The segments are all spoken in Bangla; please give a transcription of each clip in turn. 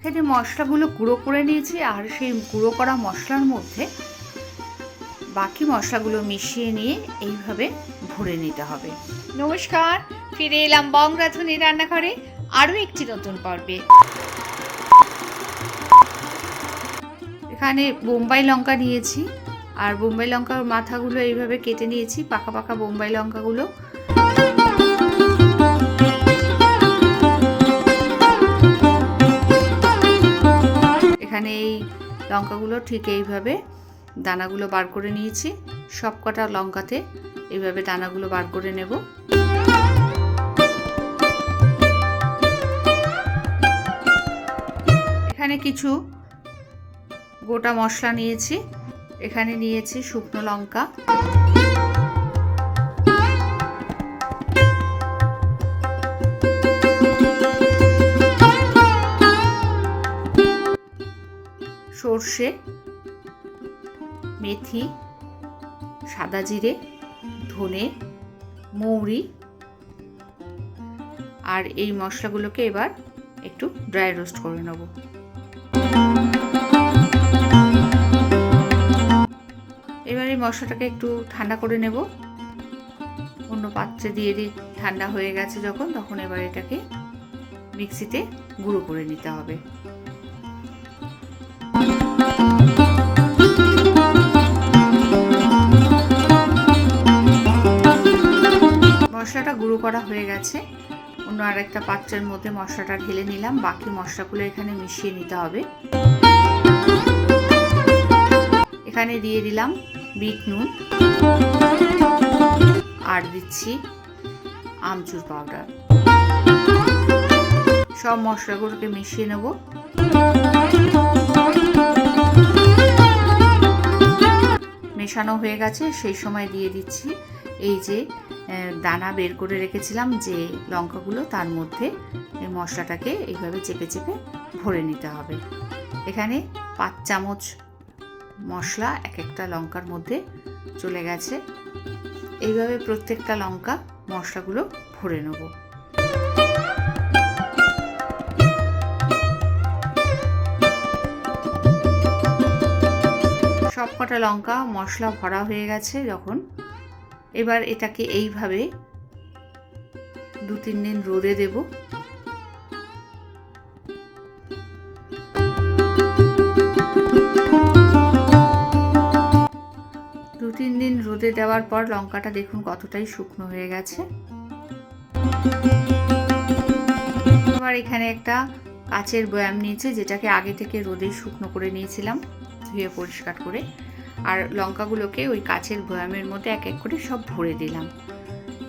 এখানে মশলাগুলো গুঁড়ো করে নিয়েছি আর সেই গুঁড়ো করা মশলার মধ্যে বাকি মশলাগুলো মিশিয়ে নিয়ে এইভাবে ভরে নিতে হবে। নমস্কার ফিরে এলাম বং রাঁধুনি রান্নাঘরে আরও একটি নতুন পর্বে। এখানে বোম্বাই লঙ্কা নিয়েছি আর বোম্বাই লঙ্কার মাথাগুলো এইভাবে কেটে নিয়েছি পাকা পাকা বোম্বাই লঙ্কাগুলো। এখানে এই লঙ্কাগুলো ঠিক এইভাবে দানাগুলো বার করে নিয়েছি। সব কটা লঙ্কাতে এইভাবে দানাগুলো বার করে নেব। এখানে কিছু গোটা মশলা নিয়েছি। এখানে নিয়েছি শুকনো লঙ্কা। সর্ষে, মেথি, সাদা জিরে, ধনে, মৌরি আর এই মশলাগুলোকে এবার একটু ড্রাই রোস্ট করে নেব। এবার এই মশলাটাকে একটু ঠান্ডা করে নেব। অন্য পাত্রে দিয়ে দিই, ঠান্ডা হয়ে গেছে যখন, তখন এবার এটাকে মিক্সিতে গুঁড়ো করে নিতে হবে। গুঁড়ো করা হয়ে গেছে। অন্য আরেকটা পাত্রের মধ্যে মশলাটা ঢেলে নিলাম। বাকি মশলাগুলো এখানে মিশিয়ে নিতে হবে। এখানে দিয়ে দিলাম বিট নুন। আর দিচ্ছি আমচুর পাউডার। সব মশলাগুলোকে মিশিয়ে নেব। মেশানো হয়ে গেছে, সেই সময় দিয়ে দিচ্ছি। এই যে দানা বের করে রেখেছিলাম যে লঙ্কাগুলো, তার মধ্যে এই মশলাটাকে এইভাবে চেপে চেপে ভরে নিতে হবে। এখানে পাঁচ চামচ মশলা, এক একটা লঙ্কার মধ্যে চলে গেছে। এইভাবে প্রত্যেকটা লঙ্কা মশলাগুলো ভরে নেব। সব কটা লঙ্কা মশলা ভরা হয়ে গেছে যখন। এবার এটাকে এইভাবে দু তিন দিন রোদে দেব। দু তিন দিন রোদে দেওয়ার পর লঙ্কাটা দেখুন কতটাই শুকনো হয়ে গেছে। এবার এখানে একটা কাচের বয়াম নিয়েছে, যেটাকে আগে থেকে রোদে শুকনো করে নিয়েছিলাম। ধুয়ে পরিষ্কার করে আর লঙ্কাগুলোকে ওই কাচের বয়ামের মধ্যে এক এক করে সব ভরে দিলাম।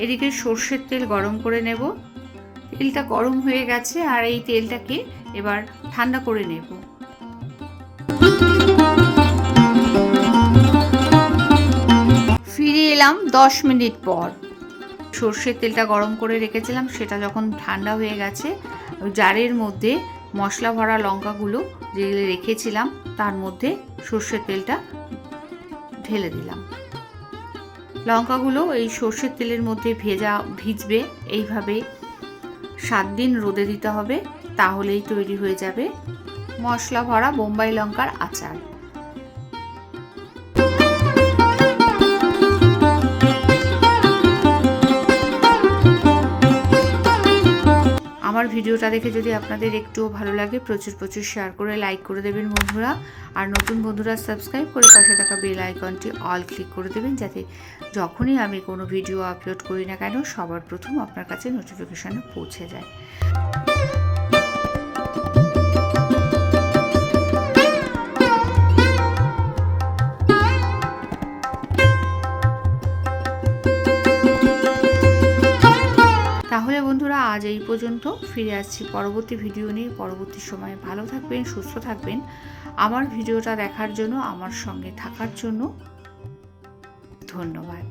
এদিকে সর্ষের তেল গরম করে নেব। তেলটা গরম হয়ে গেছে আর এই তেলটাকে এবার ঠান্ডা করে নেব। ফিরে এলাম দশ মিনিট পর। সর্ষের তেলটা গরম করে রেখেছিলাম, সেটা যখন ঠান্ডা হয়ে গেছে জারের মধ্যে মশলা ভরা লঙ্কাগুলো যেগুলো রেখেছিলাম তার মধ্যে সর্ষের তেলটা ঢেলে দিলাম। লঙ্কাগুলো এই সর্ষের তেলের মধ্যে ভেজা, ভিজবে, এইভাবে সাত দিন রোদে দিতে হবে, তাহলেই তৈরি হয়ে যাবে মশলা ভরা বোম্বাই লঙ্কার আচার। আমার ভিডিওটা দেখে যদি আপনাদের একটুও ভালো লাগে, প্রচুর প্রচুর শেয়ার করে লাইক করে দেবেন বন্ধুরা। আর নতুন বন্ধুরা সাবস্ক্রাইব করে পাশে থাকা বেল আইকনটি অল ক্লিক করে দেবেন যাতে যখনই আমি কোনো ভিডিও আপলোড করি না কেন, সবার প্রথম আপনার কাছে নোটিফিকেশানে পৌঁছে যায়। আজ এই পর্যন্ত ফিরে আসছি পরবর্তী ভিডিও নিয়ে। পরবর্তী সময়ে ভালো থাকবেন, সুস্থ থাকবেন। আমার ভিডিওটা দেখার জন্য, আমার সঙ্গে থাকার জন্য ধন্যবাদ।